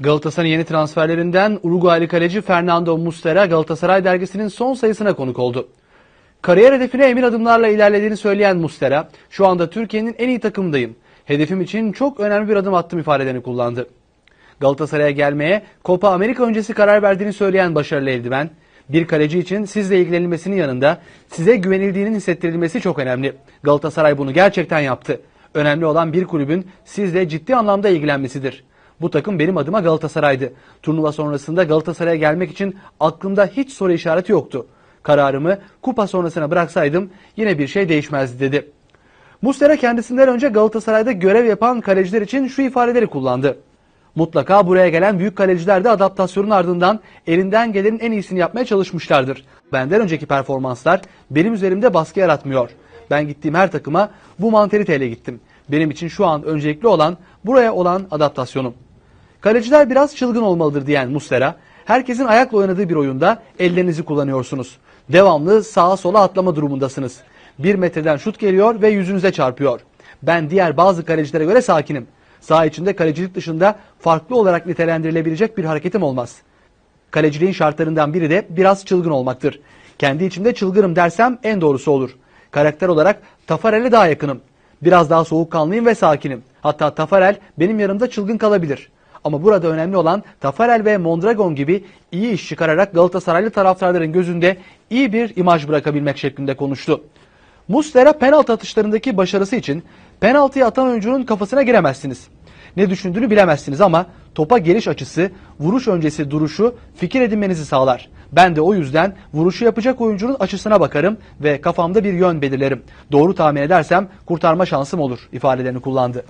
Galatasaray'ın yeni transferlerinden Uruguaylı kaleci Fernando Muslera Galatasaray dergisinin son sayısına konuk oldu. Kariyer hedefine emin adımlarla ilerlediğini söyleyen Muslera, şu anda Türkiye'nin en iyi takımındayım. Hedefim için çok önemli bir adım attım ifadelerini kullandı. Galatasaray'a gelmeye Copa Amerika öncesi karar verdiğini söyleyen başarılı eldiven, bir kaleci için sizle ilgilenilmesinin yanında size güvenildiğinin hissettirilmesi çok önemli. Galatasaray bunu gerçekten yaptı. Önemli olan bir kulübün sizle ciddi anlamda ilgilenmesidir. Bu takım benim adıma Galatasaray'dı. Turnuva sonrasında Galatasaray'a gelmek için aklımda hiç soru işareti yoktu. Kararımı kupa sonrasına bıraksaydım yine bir şey değişmezdi dedi. Muslera kendisinden önce Galatasaray'da görev yapan kaleciler için şu ifadeleri kullandı. Mutlaka buraya gelen büyük kaleciler de adaptasyonun ardından elinden gelenin en iyisini yapmaya çalışmışlardır. Benden önceki performanslar benim üzerimde baskı yaratmıyor. Ben gittiğim her takıma bu mantaliteyle gittim. Benim için şu an öncelikli olan buraya olan adaptasyonum. Kaleciler biraz çılgın olmalıdır diyen Muslera, herkesin ayakla oynadığı bir oyunda ellerinizi kullanıyorsunuz. Devamlı sağa sola atlama durumundasınız. Bir metreden şut geliyor ve yüzünüze çarpıyor. Ben diğer bazı kalecilere göre sakinim. Saha içinde kalecilik dışında farklı olarak nitelendirilebilecek bir hareketim olmaz. Kaleciliğin şartlarından biri de biraz çılgın olmaktır. Kendi içimde çılgınım dersem en doğrusu olur. Karakter olarak Tafarel'e daha yakınım. Biraz daha soğukkanlıyım ve sakinim. Hatta Tafarel benim yanımda çılgın kalabilir. Ama burada önemli olan Tafarel ve Mondragon gibi iyi iş çıkararak Galatasaraylı taraftarların gözünde iyi bir imaj bırakabilmek şeklinde konuştu. Muslera penaltı atışlarındaki başarısı için penaltıyı atan oyuncunun kafasına giremezsiniz. Ne düşündüğünü bilemezsiniz ama topa geliş açısı, vuruş öncesi duruşu fikir edinmenizi sağlar. Ben de o yüzden vuruşu yapacak oyuncunun açısına bakarım ve kafamda bir yön belirlerim. Doğru tahmin edersem kurtarma şansım olur ifadelerini kullandı.